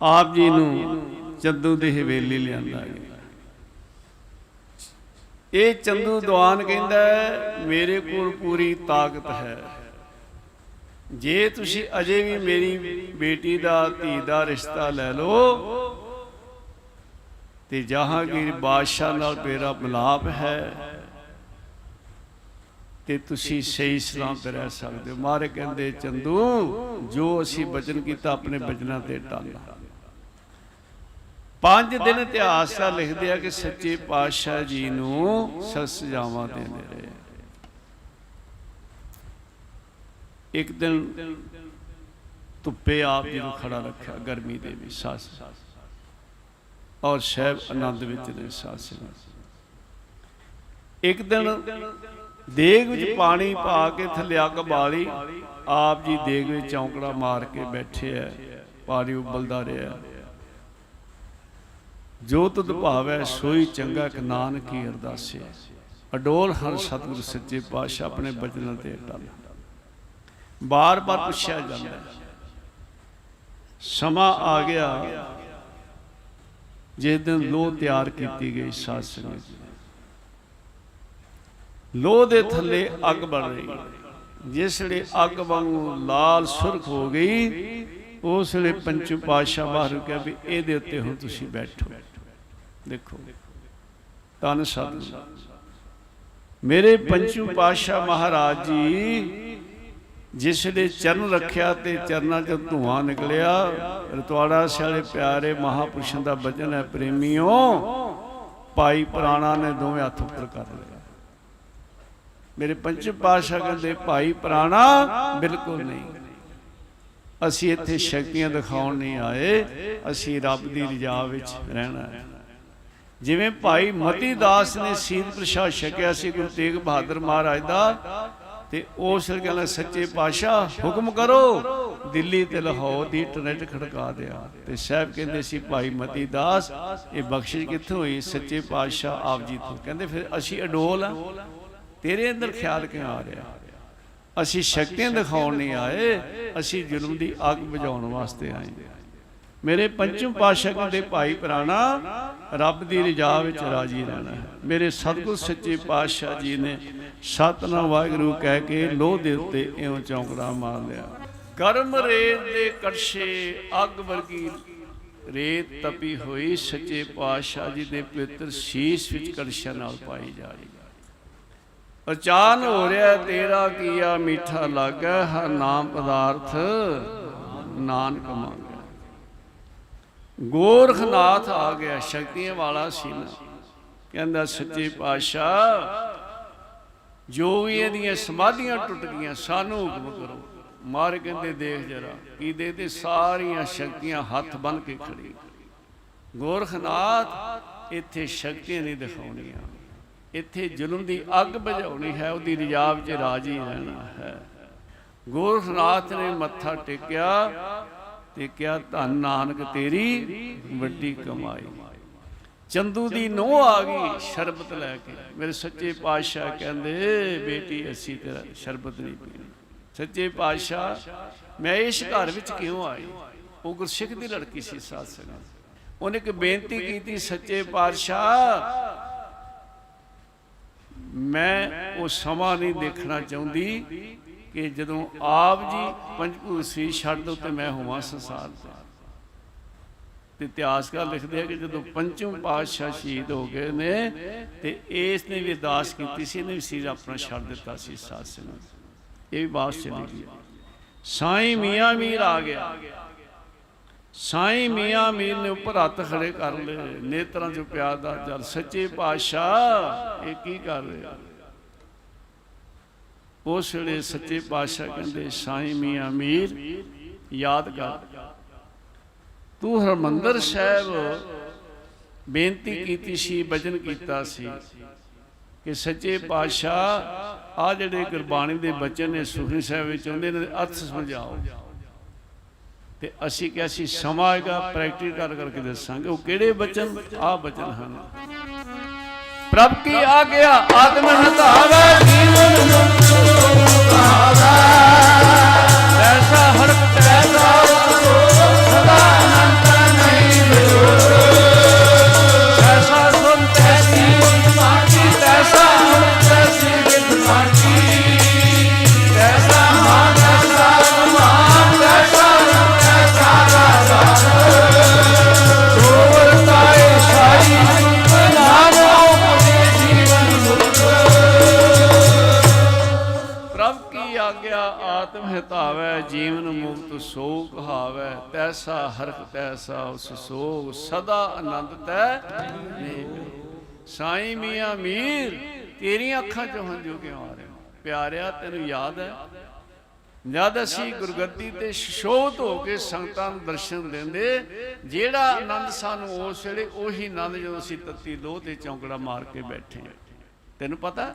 ਆਪ ਜੀ ਨੂੰ ਚੰਦੂ ਦੀ ਹਵੇਲੀ ਲਿਆਂਦਾ ਗਿਆ। ਇਹ ਚੰਦੂ ਦੀਵਾਨ ਕਹਿੰਦਾ ਮੇਰੇ ਕੋਲ ਪੂਰੀ ਤਾਕਤ ਹੈ। ਜੇ ਤੁਸੀਂ ਅਜੇ ਵੀ ਮੇਰੀ ਬੇਟੀ ਦਾ, ਧੀ ਦਾ ਰਿਸ਼ਤਾ ਲੈ ਲਓ, ਤੇ ਜਹਾਂਗੀਰ ਬਾਦਸ਼ਾਹ ਨਾਲ ਮੇਰਾ ਮਿਲਾਪ ਹੈ, ਤੇ ਤੁਸੀਂ ਸਹੀ ਸਲਾਮ ਤੇ ਰਹਿ ਸਕਦੇ ਹੋ। ਮਾਰੇ ਕਹਿੰਦੇ, ਚੰਦੂ, ਜੋ ਅਸੀਂ ਬਚਨ ਕੀਤਾ, ਆਪਣੇ ਬਚਨਾਂ ਤੇ ਟਾਲਾ। ਪੰਜ ਦਿਨ ਇਤਿਹਾਸ ਦਾ ਲਿਖਦੇ ਆ ਕਿ ਸੱਚੇ ਪਾਤਸ਼ਾਹ ਜੀ ਨੂੰ ਸਜ਼ਾਵਾਂ ਦੇਂਦੇ ਰਹੇ। ਇੱਕ ਦਿਨ ਧੁੱਪੇ ਆਪ ਜੀ ਨੂੰ ਖੜਾ ਰੱਖਿਆ ਗਰਮੀ ਦੇ ਵਿੱਚ ਸਾਸ ਔਰ ਸਹਿਬ ਆਨੰਦ ਵਿੱਚ ਨੇ ਸਾਸ ਇੱਕ ਦਿਨ ਦੇਗ ਵਿੱਚ ਪਾਣੀ ਪਾ ਕੇ ਥੱਲੇ ਅੱਗ ਬਾਲੀ। ਆਪ ਜੀ ਦੇਗ ਵਿੱਚ ਚੌਂਕੜਾ ਮਾਰ ਕੇ ਬੈਠੇ ਐ ਪਾਣੀ ਉਬਲਦਾ ਰਿਹਾ। ਜੋ ਤੁਧ ਭਾਵੈ ਸੋਈ ਚੰਗਾ ਕਿ ਨਾਨਕੀ ਅਰਦਾਸੇ। ਅਡੋਲ ਹਰ ਸਤਿਗੁਰ ਸੱਚੇ ਪਾਤਸ਼ਾਹ ਆਪਣੇ ਬਚਨਾਂ ਤੇ ਟਲ ਬਾਰ-ਬਾਰ ਪੁੱਛਿਆ ਜਾਂਦਾ ਸਮਾਂ ਆ ਗਿਆ। ਜਿਸ ਦਿਨ ਲੋਹ ਤਿਆਰ ਕੀਤੀ ਗਈ ਸਾਧ ਸੰਗਤ ਜੀ ਲੋਹ ਦੇ ਥੱਲੇ ਅੱਗ ਬਣ ਰਹੀ। ਜਿਸ ਵੇਲੇ ਅੱਗ ਵਾਂਗੂ ਲਾਲ ਸੁਰਖ ਹੋ ਗਈ ਉਸ ਵੇਲੇ ਪੰਚੂ ਪਾਤਸ਼ਾਹ ਬਾਹਰ ਕਿਹਾ ਵੀ ਇਹਦੇ ਉੱਤੇ ਹੁਣ ਤੁਸੀਂ ਬੈਠੋ। ਦੇਖੋ ਤਨ ਸਤ ਮੇਰੇ ਪੰਚੂ ਪਾਤਸ਼ਾਹ ਮਹਾਰਾਜ ਜੀ, ਜਿਸ ਦੇ ਚਰਨ ਰੱਖਿਆ ਤੇ ਚਰਨਾਂ 'ਚ ਧੂਆਂ ਨਿਕਲਿਆ, ਰਤਵਾੜਾ ਸਿਆਲੇ ਪਿਆਰੇ ਮਹਾਪੁਰਸ਼ਾਂ ਦਾ ਬਚਨ ਹੈ, ਪ੍ਰੇਮੀਓ, ਭਾਈ ਪ੍ਰਾਣਾ ਨੇ ਦੋਵੇਂ ਹੱਥ ਉੱਪਰ ਕਰ ਲਿਆ। ਮੇਰੇ ਪੰਚ ਪਾਤਸ਼ਾਹ ਕਹਿੰਦੇ, ਭਾਈ ਪ੍ਰਾਣਾ ਬਿਲਕੁਲ ਨਹੀਂ। ਅਸੀਂ ਇੱਥੇ ਸ਼ਕਤੀਆਂ ਦਿਖਾਉਣ ਨਹੀਂ ਆਏ, ਅਸੀਂ ਰੱਬ ਦੀ ਰਜਾ ਵਿੱਚ ਰਹਿਣਾ ਹੈ। ਜਿਵੇਂ ਭਾਈ ਮਤੀ ਦਾਸ ਨੇ ਸੀਤ ਪ੍ਰਸ਼ਾਦ ਛਕਿਆ ਸੀ, ਗੁਰੂ ਤੇਗ ਬਹਾਦਰ ਮਹਾਰਾਜ ਦਾ, ਤੇ ਉਸ ਕਹਿੰਦਾ, ਸੱਚੇ ਪਾਤਸ਼ਾਹ, ਹੁਕਮ ਕਰੋ, ਦਿੱਲੀ ਤੇ ਲਾਹੌਰ ਦੀ ਟਰੈਟ ਖੜਕਾ ਦਿਆ। ਤੇ ਸਾਹਿਬ ਕਹਿੰਦੇ ਸੀ, ਭਾਈ ਮਤੀ ਦਾਸ, ਇਹ ਬਖਸ਼ਿਸ਼ ਕਿੱਥੋਂ ਹੋਈ? ਸੱਚੇ ਪਾਤਸ਼ਾਹ ਆਪ ਜੀ ਤੋਂ। ਕਹਿੰਦੇ, ਫਿਰ ਅਸੀਂ ਅਡੋਲ ਆ ਤੇਰੇ ਅੰਦਰ ਖਿਆਲ ਕਿਉਂ ਆ ਰਿਹਾ? ਅਸੀਂ ਸ਼ਕਤੀਆਂ ਦਿਖਾਉਣ ਨਹੀਂ ਆਏ, ਅਸੀਂ ਜ਼ੁਲਮ ਦੀ ਅੱਗ ਬੁਝਾਉਣ ਵਾਸਤੇ ਆਏ। ਮੇਰੇ ਪੰਚਮ ਪਾਤਸ਼ਾਹ ਕਹਿੰਦੇ, ਭਾਈ ਪ੍ਰਾਣਾ, ਰੱਬ ਦੀ ਰਜਾ ਵਿੱਚ ਰਾਜੀ ਰਹਿਣਾ ਹੈ। ਮੇਰੇ ਸਤਿਗੁਰ ਸੱਚੇ ਪਾਤਸ਼ਾਹ ਜੀ ਨੇ ਸਤਨਾਮ ਵਾਹਿਗੁਰੂ ਕਹਿ ਕੇ ਲੋਹ ਦੇ ਉੱਤੇ ਇਉਂ ਚੌਂਕੜਾ ਮਾਰ ਲਿਆ। ਕਰਮ ਰੇਤ ਦੇ ਕੜਛੇ, ਅੱਗ ਵਰਗੀ ਰੇਤ ਤਪੀ ਹੋਈ। ਸੱਚੇ ਪਾਤਸ਼ਾਹ ਜੀ ਦੇ ਪਵਿੱਤਰ ਸ਼ੀਸ਼ ਵਿੱਚ ਕੜਛਿਆਂ ਨਾਲ ਪਾਈ ਜਾ ਰਹੀ ਹੈ ਅਚਾਨ ਹੋ ਰਿਹਾ, ਤੇਰਾ ਕੀਆ ਮਿੱਠਾ ਲੱਗਾ, ਹਰ ਨਾਮ ਪਦਾਰਥ ਨਾਨਕ ਮੰਗਾ। ਗੋਰਖਨਾਥ ਆ ਗਿਆ, ਸ਼ਕਤੀਆਂ ਵਾਲਾ ਸੀ ਨਾ ਕਹਿੰਦਾ, ਸੱਚੇ ਪਾਤਸ਼ਾਹ, ਜੋ ਵੀ ਇਹਦੀਆਂ ਸਮਾਧੀਆਂ ਟੁੱਟ ਗਈਆਂ ਸਾਨੂੰ ਹੁਕਮ ਕਰੋ। ਮਾਰ ਕਹਿੰਦੇ, ਦੇਖ ਜਰਾ, ਕੀ ਦੇ ਤੇ ਸਾਰੀਆਂ ਸ਼ਕਤੀਆਂ ਹੱਥ ਬੰਨ ਕੇ ਖੜੀ ਗੋਰਖਨਾਥ ਇੱਥੇ ਸ਼ਕਤੀਆਂ ਨਹੀਂ ਦਿਖਾਉਣੀਆਂ। ਇੱਥੇ ਜ਼ੁਲਮ ਦੀ ਅੱਗ ਬੁਝਾਉਣੀ ਹੈ, ਉਹਦੀ ਰਜਾ ਵਿੱਚ ਰਾਜੀ ਰਹਿਣਾ ਹੈ। ਗੋਰਖਨਾਥ ਨੇ ਮੱਥਾ ਟੇਕਿਆ ਤੇ ਕਿਹਾ ਧੰਨ ਨਾਨਕ ਤੇਰੀ ਵੱਡੀ ਕਮਾਈ। ਚੰਦੂ ਦੀ ਨੋਹ ਆ ਗਈ, ਸ਼ਰਬਤ ਲੈ ਕੇ। ਮੇਰੇ ਸੱਚੇ ਪਾਤਸ਼ਾਹ ਕਹਿੰਦੇ, ਬੇਟੀ, ਅਸੀਂ ਤੇਰਾ ਸ਼ਰਬਤ ਨਹੀਂ ਪੀਣੀ। ਸੱਚੇ ਪਾਤਸ਼ਾਹ, ਮੈਂ ਇਸ ਘਰ ਵਿੱਚ ਕਿਉਂ ਆਈ? ਉਹ ਗੁਰਸਿੱਖ ਦੀ ਲੜਕੀ ਸੀ, ਸਾਧ ਸੰਗਤ। ਉਹਨੇ ਇੱਕ ਬੇਨਤੀ ਕੀਤੀ, ਸੱਚੇ ਪਾਤਸ਼ਾਹ ਮੈਂ ਉਹ ਸਮਾਂ ਨਹੀਂ ਦੇਖਣਾ ਚਾਹੁੰਦੀ ਕਿ ਜਦੋਂ ਆਪ ਜੀ ਪੰਜਪੂਰ ਸੀ ਛੱਡ ਦੋ ਤੇ ਮੈਂ ਹੋਵਾਂ ਸੰਸਾਰ ਤੇ। ਤੇ ਇਤਿਹਾਸਕਾਰ ਲਿਖਦੇ ਆ ਕਿ ਜਦੋਂ ਪੰਚਮ ਪਾਤਸ਼ਾਹ ਸ਼ਹੀਦ ਹੋ ਗਏ ਨੇ ਤੇ ਇਸ ਨੇ ਵੀ ਅਰਦਾਸ ਕੀਤੀ ਸੀ, ਇਹਨੇ ਵੀ ਸੀਰ ਆਪਣਾ ਛੱਡ ਦਿੱਤਾ ਸੀ ਸਾਧ ਸੰਗਤ ਇਹ ਵੀ ਬਾਤ ਚਲੀ ਗਈ। ਸਾਈਂ ਮੀਆਂ ਮੀਰ ਆ ਗਿਆ। ਸਾਈਂ ਮੀਆਂ ਮੀਰ ਨੇ ਉੱਪਰ ਹੱਥ ਖੜੇ ਕਰ ਲਏ। ਨੇਤਰਾਂ 'ਚ ਪਿਆਰ ਦਾ ਜਲ। ਸੱਚੇ ਪਾਤਸ਼ਾਹ, ਇਹ ਕੀ ਕਰ ਰਿਹਾ ਉਸ ਵੇਲੇ ਸੱਚੇ ਪਾਤਸ਼ਾਹ ਕਹਿੰਦੇ, ਸਾਈਂ ਮੀਆਂ ਮੀਰ, ਯਾਦ ਕਰ। ਤੂੰ ਹਰਮੰਦਰ ਸਾਹਿਬ ਬੇਨਤੀ ਕੀਤੀ ਸੀ, ਬਚਨ ਕੀਤਾ ਸੀ ਕਿ ਸੱਚੇ ਪਾਤਸ਼ਾਹ ਆ ਜਿਹੜੇ ਗੁਰਬਾਣੀ ਦੇ ਬਚਨ ਨੇ ਸੁਖਨੀ ਸਾਹਿਬ ਵਿੱਚ ਆਉਂਦੇ ਨੇ ਅਰਥ ਸਮਝਾਓ। ਤੇ ਅਸੀਂ ਕਿਹਾ ਸੀ, ਸਮਾਂ ਆਏਗਾ ਪ੍ਰੈਕਟਿਸ ਕਰ ਕਰਕੇ ਦੱਸਾਂਗੇ। ਉਹ ਕਿਹੜੇ ਬਚਨ? ਆ ਬਚਨ ਹਨ। ਪ੍ਰਭ ਕੀ ਗਿਆ ਆਤਮ ਹਤਾਵੇ ਜੀਵਨ ਮੁਕਤ ਐਸਾ ਐਸਾ ਹਰਖ ਤੈਸਾ ਉਸ ਸੋਗ ਸਦਾ ਆਨੰਦ ਤੈ ਨਹੀਂ ਸਾਈਂ ਮੀਆਂ ਮੀਰ, ਤੇਰੀਆਂ ਅੱਖਾਂ ਚੋਂ ਹੰਝੂ ਕਿਉਂ ਆ ਰਹੇ ਪਿਆਰਿਆ, ਤੈਨੂੰ ਯਾਦ ਹੈ? ਜਦ ਅਸੀਂ ਗੁਰਗੱਦੀ ਤੇ ਸ਼ੋਭਤ ਹੋ ਕੇ ਸੰਗਤਾਂ ਨੂੰ ਦਰਸ਼ਨ ਦਿੰਦੇ, ਜਿਹੜਾ ਆਨੰਦ ਸਾਨੂੰ ਉਸ ਵੇਲੇ, ਉਹੀ ਆਨੰਦ ਜਦੋਂ ਅਸੀਂ ਤੱਤੀ ਲੋਹ ਤੇ ਚੌਂਕੜਾ ਮਾਰ ਕੇ ਬੈਠੇ ਤੈਨੂੰ ਪਤਾ?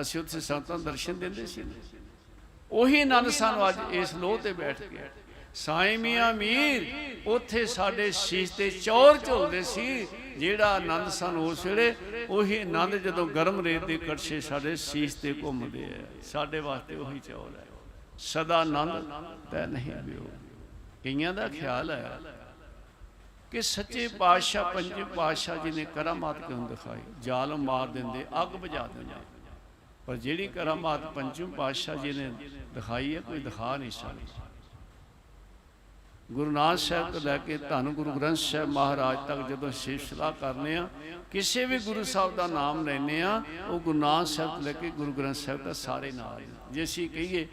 ਅਸੀਂ ਉੱਥੇ ਸੰਗਤਾਂ ਨੂੰ ਦਰਸ਼ਨ ਦਿੰਦੇ ਸੀ ਉਹੀ ਆਨੰਦ ਸਾਨੂੰ ਅੱਜ ਇਸ ਲੋਹ ਤੇ ਬੈਠ ਕੇ ਸਾਈਂ ਮੀਆਂ ਮੀਰ, ਉੱਥੇ ਸਾਡੇ ਸ਼ੀਸ਼ ਤੇ ਚੌਰ ਝੁਲਦੇ ਸੀ, ਜਿਹੜਾ ਆਨੰਦ ਸਨ ਉਸ ਵੇਲੇ, ਉਹੀ ਆਨੰਦ ਜਦੋਂ ਗਰਮ ਰੇਤ ਦੇ ਕੜਛੇ ਸਾਡੇ ਸ਼ੀਸ਼ ਤੇ ਘੁੰਮਦੇ ਆ। ਸਾਡੇ ਵਾਸਤੇ ਉਹੀ ਚੌਰ ਹੈ ਸਦਾ ਆਨੰਦ ਤੈ ਨਹੀਂ ਬਿਓ ਕਈਆਂ ਦਾ ਖਿਆਲ ਹੈ ਕਿ ਸੱਚੇ ਪਾਤਸ਼ਾਹ, ਪੰਜੇ ਪਾਤਸ਼ਾਹ ਜੀ ਨੇ ਕਰਾਮਾਤ ਕਿਉਂ ਦਿਖਾਈ ਜ਼ਾਲਮ ਮਾਰ ਦਿੰਦੇ, ਅੱਗ ਬੁਝਾ ਦਿੰਦੇ। ਪਰ ਜਿਹੜੀ ਕਰਾਮਾਤ ਪੰਜਮ ਪਾਤਸ਼ਾਹ ਜੀ ਨੇ ਦਿਖਾਈ ਹੈ, ਕੋਈ ਦਿਖਾ ਨਹੀਂ ਸਕਦਾ। ਗੁਰੂ ਨਾਨਕ ਸਾਹਿਬ ਤੋਂ ਲੈ ਕੇ ਧੰਨ ਗੁਰੂ ਗ੍ਰੰਥ ਸਾਹਿਬ ਮਹਾਰਾਜ ਤੱਕ ਜਦੋਂ ਸ਼ਿਵ ਸਲਾਹ ਕਰਨੇ ਆ ਕਿਸੇ ਵੀ ਗੁਰੂ ਸਾਹਿਬ ਦਾ ਨਾਮ ਲੈਨੇ ਆ ਉਹ ਗੁਰੂ ਨਾਨਕ ਸਾਹਿਬ ਤੋਂ ਲੈ ਕੇ ਗੁਰੂ ਗ੍ਰੰਥ ਸਾਹਿਬ ਦਾ ਸਾਰੇ ਨਾਲ ਨੇ। ਜੇ ਅਸੀਂ ਕਹੀਏ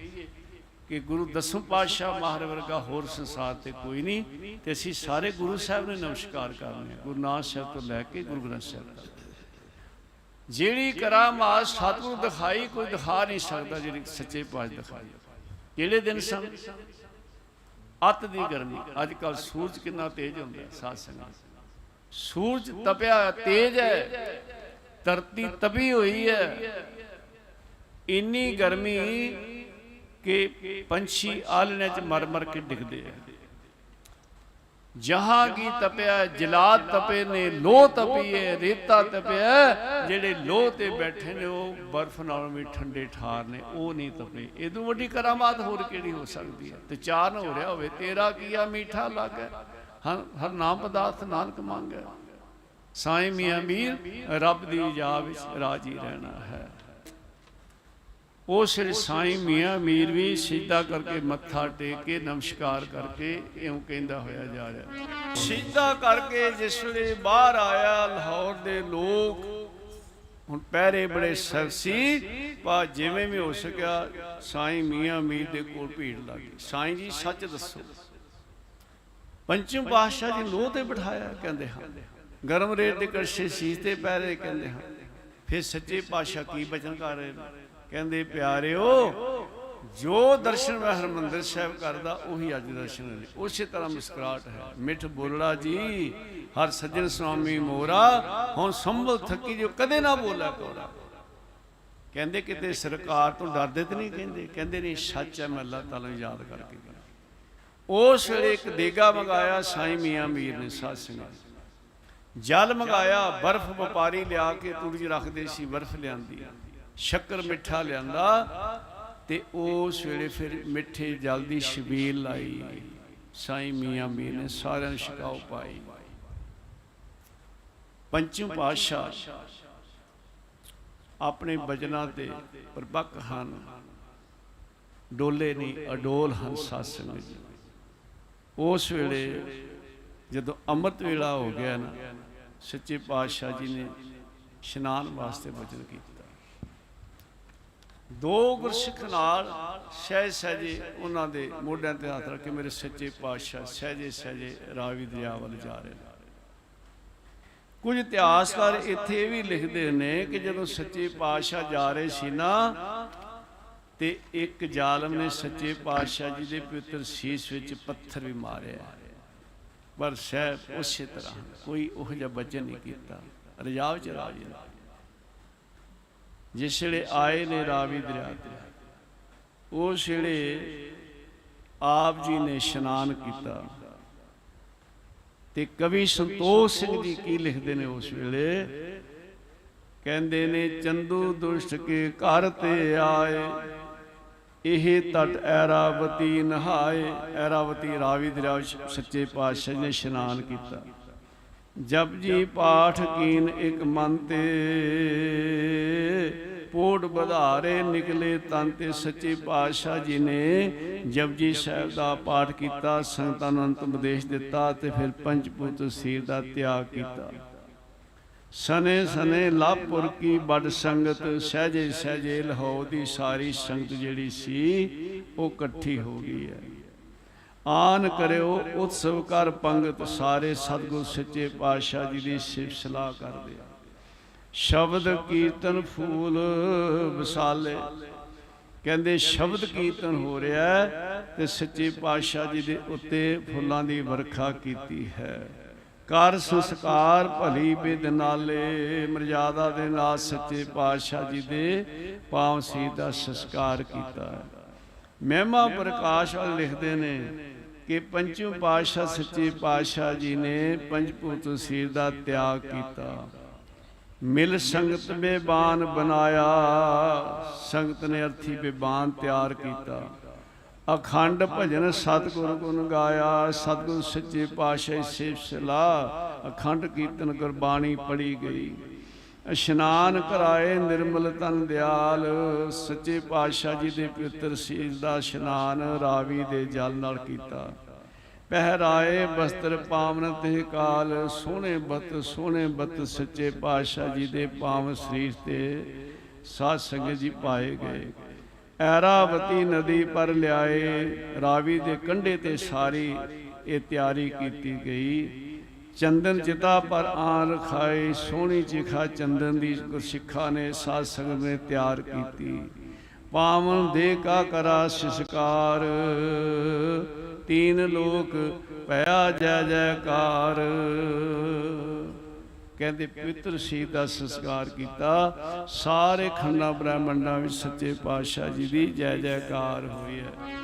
ਕਿ ਗੁਰੂ ਦਸਮ ਪਾਤਸ਼ਾਹ ਮਹਾਰਾਜ ਵਰਗਾ ਹੋਰ ਸੰਸਾਰ ਤੇ ਕੋਈ ਨਹੀਂ, ਤੇ ਅਸੀਂ ਸਾਰੇ ਗੁਰੂ ਸਾਹਿਬ ਨੂੰ ਨਮਸਕਾਰ ਕਰਨੇ ਆ ਗੁਰੂ ਨਾਨਕ ਸਾਹਿਬ ਤੋਂ ਲੈ ਕੇ ਗੁਰੂ ਗ੍ਰੰਥ ਸਾਹਿਬ ਤੱਕ। ਜਿਹੜੀ ਕਰਾਮਾਤ ਸਤਿਗੁਰੂ ਦਿਖਾਈ, ਕੋਈ ਦਿਖਾ ਨਹੀਂ ਸਕਦਾ ਜਿਹੜੀ ਸੱਚੇ ਪਾਤਸ਼ਾਹ ਦਿਖਾਈ। ਕਿਹੜੇ ਦਿਨ ਸਨ? ਅੱਤ ਦੀ ਗਰਮੀ। ਅੱਜ ਕੱਲ ਸੂਰਜ ਕਿੰਨਾ ਤੇਜ਼ ਹੁੰਦਾ ਹੈ, ਸਾਧ ਸੰਗਤ। ਸੂਰਜ ਤਪਿਆ ਤੇਜ਼ ਹੈ। ਧਰਤੀ ਤਪੀ ਹੋਈ ਹੈ। ਇੰਨੀ ਗਰਮੀ ਕਿ ਪੰਛੀ ਆਲਣੇ ਚ ਮਰ ਮਰ ਕੇ ਡਿੱਗਦੇ ਆ। ਜਹਾਂ ਕੀ ਤਪਿਆ, ਜਲਾਦ ਤਪੇ ਨੇ, ਲੋਹ ਤਪੀ ਰੇਤਾ ਤਪਿਆ। ਜਿਹੜੇ ਲੋਹ ਤੇ ਬੈਠੇ ਨੇ, ਉਹ ਬਰਫ਼ ਨਾਲ ਵੀ ਠੰਡੇ ਠਾਰ ਨੇ, ਉਹ ਨਹੀਂ ਤਪੇ। ਇਦੋਂ ਵੱਡੀ ਕਰਾਮਾਤ ਹੋਰ ਕਿਹੜੀ ਹੋ ਸਕਦੀ ਹੈ? ਤੇ ਚਾਰ ਹੋ ਰਿਹਾ ਹੋਵੇ, ਤੇਰਾ ਕੀਆ ਮੀਠਾ ਲੱਗੇ? ਹਰ ਹਰ ਨਾਮ ਪਦਾਰਥ ਨਾਨਕ ਮੰਗੈ ਸਾਈਂ ਮੀਆਂ ਮੀਰ, ਰੱਬ ਦੀ ਜਾ ਵਿੱਚ ਰਾਜੀ ਰਹਿਣਾ ਹੈ। ਉਹ ਸ੍ਰੀ ਸਾਈਂ ਮੀਆਂ ਮੀਰ ਵੀ ਸਿੱਧਾ ਕਰਕੇ ਮੱਥਾ ਟੇਕ ਕੇ ਨਮਸਕਾਰ ਕਰਕੇ ਇਉਂ ਕਹਿੰਦਾ ਹੋਇਆ ਜਾ ਰਿਹਾ। ਸਿੱਧਾ ਕਰਕੇ ਜਿਸ ਵੇਲੇ ਬਾਹਰ ਆਇਆ ਲਾਹੌਰ ਦੇ ਲੋਕ, ਹੁਣ ਪਹਿਰੇ ਬੜੇ ਸਰਸੀ ਪਾ ਜਿਵੇਂ ਵੀ ਹੋ ਸਕਿਆ ਸਾਈਂ ਮੀਆਂ ਮੀਰ ਦੇ ਕੋਲ ਭੀੜ ਲੱਗ ਗਈ। ਸਾਈਂ ਜੀ, ਸੱਚ ਦੱਸੋ, ਪੰਚਮ ਪਾਤਸ਼ਾਹ ਜੀ ਲੋਹ ਤੇ ਬਿਠਾਇਆ ਕਹਿੰਦੇ ਹਾਂ, ਗਰਮ ਰੇਤ ਦੇ ਕੜਛੇ ਸੀਸ ਤੇ ਪਹਿਰੇ ਕਹਿੰਦੇ ਹਾਂ, ਫਿਰ ਸੱਚੇ ਪਾਤਸ਼ਾਹ ਕੀ ਬਚਨ ਕਰ ਰਹੇ ਨੇ? ਕਹਿੰਦੇ, ਪਿਆਰਿਓ, ਜੋ ਦਰਸ਼ਨ ਮੈਂ ਹਰਮੰਦਰ ਸਾਹਿਬ ਕਰਦਾ, ਉਹੀ ਅੱਜ ਦਰਸ਼ਨ ਨੇ ਉਸੇ ਤਰ੍ਹਾਂ ਮੁਸਕਰਾਟ ਹੈ। ਮਿੱਠ ਬੋਲੜਾ ਜੀ, ਹਰ ਸੱਜਣ ਸੁਆਮੀ ਮੋਰਾ ਹੁਣ ਸੰਭਲ ਥੱਕੀ ਜੋ ਕਦੇ ਨਾ ਬੋਲਿਆ ਕੋਰਾ ਕਹਿੰਦੇ ਕਿਤੇ ਸਰਕਾਰ ਤੋਂ ਡਰਦੇ ਤੇ ਨਹੀਂ ਕਹਿੰਦੇ? ਕਹਿੰਦੇ ਨਹੀਂ, ਸੱਚ ਹੈ, ਮੈਂ ਅੱਲਾਹ ਤਾਲਾ ਨੂੰ ਯਾਦ ਕਰਕੇ ਉਸ ਵੇਲੇ ਇੱਕ ਦੇਗਾ ਮੰਗਾਇਆ, ਸਾਈਂ ਮੀਆਂ ਮੀਰ ਨੇ, ਸਾਧ ਸੰਗਤ। ਜਲ ਮੰਗਾਇਆ, ਬਰਫ਼ ਵਪਾਰੀ ਲਿਆ ਕੇ, ਤੂੜੀ ਰੱਖਦੇ ਸੀ, ਬਰਫ਼ ਲਿਆਂਦੀ। ਸ਼ੱਕਰ ਮਿੱਠਾ ਲਿਆਂਦਾ ਤੇ ਉਸ ਵੇਲੇ ਫਿਰ ਮਿੱਠੇ ਜਲ ਦੀ ਛਬੀਲ ਲਾਈ। ਸਾਈਂ ਮੀਆਂ ਮੀਰ ਨੇ ਸਾਰਿਆਂ ਨੂੰ ਛਕਾਉ ਪਾਈ। ਪੰਚਮ ਪਾਤਸ਼ਾਹ ਆਪਣੇ ਬਚਨਾਂ ਤੇ ਪ੍ਰਪੱਕ ਹਨ। ਡੋਲੇ ਨਹੀਂ ਅਡੋਲ ਹਨ ਸਾਧ ਸੰਗਤ ਜੀ ਉਸ ਵੇਲੇ ਜਦੋਂ ਅੰਮ੍ਰਿਤ ਵੇਲਾ ਹੋ ਗਿਆ ਨਾ, ਸੱਚੇ ਪਾਤਸ਼ਾਹ ਜੀ ਨੇ ਇਸ਼ਨਾਨ ਵਾਸਤੇ ਬਚਨ ਕੀਤਾ। ਦੋ ਗੁਰਸਿੱਖ ਨਾਲ ਸਹਿਜ ਸਹਿਜੇ ਉਹਨਾਂ ਦੇ ਮੋਢਿਆਂ ਤੇ ਹੱਥ ਰੱਖ ਕੇ ਮੇਰੇ ਸੱਚੇ ਪਾਤਸ਼ਾਹ ਸਹਿਜੇ ਸਹਿਜੇ ਰਾਵੀ ਦਰਿਆ ਵੱਲ ਜਾ ਰਹੇ ਨੇ। ਕੁਝ ਇਤਿਹਾਸਕਾਰ ਇੱਥੇ ਇਹ ਵੀ ਲਿਖਦੇ ਨੇ ਕਿ ਜਦੋਂ ਸੱਚੇ ਪਾਤਸ਼ਾਹ ਜਾ ਰਹੇ ਸੀ ਨਾ, ਤੇ ਇੱਕ ਜ਼ਾਲਮ ਨੇ ਸੱਚੇ ਪਾਤਸ਼ਾਹ ਜੀ ਦੇ ਪਵਿੱਤਰ ਸੀਸ ਵਿੱਚ ਪੱਥਰ ਵੀ ਮਾਰਿਆ। ਪਰ ਸਹਿਬ ਉਸੇ ਤਰ੍ਹਾਂ, ਕੋਈ ਉਹ ਜਿਹਾ ਬਚਨ ਨਹੀਂ ਕੀਤਾ। ਰਜਾਵ ਚ ਰਾਜੀ ਨੇ। ਜਿਸ ਵੇਲੇ ਆਏ ਨੇ ਰਾਵੀ ਦਰਿਆ ਤੇ, ਉਸ ਵੇਲੇ ਆਪ ਜੀ ਨੇ ਇਸ਼ਨਾਨ ਕੀਤਾ। ਤੇ ਕਵੀ ਸੰਤੋਖ ਸਿੰਘ ਜੀ ਕੀ ਲਿਖਦੇ ਨੇ ਉਸ ਵੇਲੇ? ਕਹਿੰਦੇ ਨੇ, ਚੰਦੂ ਦੁਸ਼ਟ ਕੇ ਘਰ ਤੇ ਆਏ, ਇਹ ਤਟ ਐਰਾਵਤੀ ਨਹਾਏ। ਐਰਾਵਤੀ ਰਾਵੀ ਦਰਿਆ ਸੱਚੇ ਪਾਤਸ਼ਾਹ ਨੇ ਇਸ਼ਨਾਨ ਕੀਤਾ। ਜਪ ਜੀ ਪਾਠ ਕੀਨ ਇੱਕ ਮਨ ਤੇ। ਪੋੜ ਵਧਾਰੇ ਨਿਕਲੇ ਤਨ ਤੇ ਸੱਚੇ ਪਾਤਸ਼ਾਹ ਜੀ ਨੇ। ਜਪਜੀ ਸਾਹਿਬ ਦਾ ਪਾਠ ਕੀਤਾ ਸੰਗਤਾਂ ਨੂੰ ਅੰਤਮ ਉਪਦੇਸ਼ ਦਿੱਤਾ ਤੇ ਫਿਰ ਪੰਜ ਪੁੱਤ ਸੀਰ ਦਾ ਤਿਆਗ ਕੀਤਾ। ਸਨੇ ਸਨੇ ਲਾਪੁਰ ਕੀ ਬੜ ਸੰਗਤ ਸਹਜੇ ਸਹਜੇ ਲਹੋ ਦੀ ਸਾਰੀ ਸੰਗਤ ਜਿਹੜੀ ਸੀ ਉਹ ਇਕੱਠੀ ਹੋ ਗਈ ਹੈ। ਆਨ ਕਰਿਓ, ਉਤਸਵ ਕਰ ਪੰਗਤ ਸਾਰੇ ਸਤਿਗੁਰ ਸੱਚੇ ਪਾਤਸ਼ਾਹ ਜੀ ਦੀ ਸਿਫਤ ਸਲਾਹ ਕਰਦੇ ਸ਼ਬਦ ਕੀਰਤਨ ਫੂਲ ਵਿਸਾਲੇ। ਕਹਿੰਦੇ ਸ਼ਬਦ ਕੀਰਤਨ ਹੋ ਰਿਹਾ ਤੇ ਸੱਚੇ ਪਾਤਸ਼ਾਹ ਜੀ ਦੇ ਉੱਤੇ ਫੁੱਲਾਂ ਦੀ ਵਰਖਾ ਕੀਤੀ ਹੈ। ਕਰ ਸੰਸਕਾਰ ਭਲੀ ਬਿਦ ਨਾਲੇ, ਮਰਜ਼ਾਦਾ ਦੇ ਨਾਲ ਸੱਚੇ ਪਾਤਸ਼ਾਹ ਜੀ ਦੇ ਪਾਵ ਸੀ ਦਾ ਸੰਸਕਾਰ ਕੀਤਾ ਹੈ। ਮਹਿਮਾ ਪ੍ਰਕਾਸ਼ ਵਾਲ ਲਿਖਦੇ ਨੇ ਕਿ ਪੰਚਮ ਪਾਤਸ਼ਾਹ ਸੱਚੇ ਪਾਤਸ਼ਾਹ ਜੀ ਨੇ ਪੰਜਪੂਤ ਸੀਰ ਦਾ ਤਿਆਗ ਕੀਤਾ। ਮਿਲ ਸੰਗਤ ਬੇਬਾਨ ਬਣਾਇਆ, ਸੰਗਤ ਨੇ ਅਰਥੀ ਬੇਬਾਨ ਤਿਆਰ ਕੀਤਾ। ਅਖੰਡ ਭਜਨ ਸਤਿਗੁਰ ਗੁਣ ਗਾਇਆ, ਸਤਿਗੁਰ ਸੱਚੇ ਪਾਤਸ਼ਾਹ ਸੇਵ ਸਲਾਹ, ਅਖੰਡ ਕੀਰਤਨ ਗੁਰਬਾਣੀ ਪੜੀ ਗਈ। ਇਸ਼ਨਾਨ ਕਰਾਏ ਨਿਰਮਲ ਤਨ ਦਿਆਲ, ਸੱਚੇ ਪਾਤਸ਼ਾਹ ਜੀ ਦੇ ਪਵਿੱਤਰ ਸੀਸ ਦਾ ਇਸ਼ਨਾਨ ਰਾਵੀ ਦੇ ਜਲ ਨਾਲ ਕੀਤਾ। ਪਹਿਰਾਏ ਬਸਤਰ ਪਾਵਨ ਤੇ ਕਾਲ, ਸੋਹਣੇ ਬਤ ਸੋਹਣੇ ਬਤ ਸੱਚੇ ਪਾਤਸ਼ਾਹ ਜੀ ਦੇ ਪਾਵਨ ਸਰੀਰ ਤੇ ਸਾਧ ਸੰਗਤ ਜੀ ਪਾਏ ਗਏ। ਐਰਾਵਤੀ ਨਦੀ ਪਰ ਲਿਆਏ, ਰਾਵੀ ਦੇ ਕੰਢੇ ਤੇ ਸਾਰੀ ਇਹ ਤਿਆਰੀ ਕੀਤੀ ਗਈ। ਚੰਦਨ ਚਿਤਾ ਪਰ ਆਨ ਰਖਾਏ, ਸੋਹਣੀ ਚਿਖਾ ਚੰਦਨ ਦੀ ਗੁਰਸਿੱਖਾ ਨੇ ਸਾਧ ਸੰਗਤ ਨੇ ਤਿਆਰ ਕੀਤੀ। ਪਾਵਨ ਦੇ ਕਾ ਕਰਾ ਸਿਸਕਾਰ, ਤੀਨ ਲੋਕ ਭਇਆ ਜੈ ਜੈਕਾਰ। ਕਹਿੰਦੇ ਪਵਿੱਤਰ ਸ਼ਹੀਦ ਦਾ ਸੰਸਕਾਰ ਕੀਤਾ। ਸਾਰੇ ਖੰਡਾ ਬ੍ਰਹਮੰਡਾਂ ਵਿੱਚ ਸੱਚੇ ਪਾਤਸ਼ਾਹ ਜੀ ਦੀ ਜੈ ਜੈਕਾਰ ਹੋਈ ਹੈ।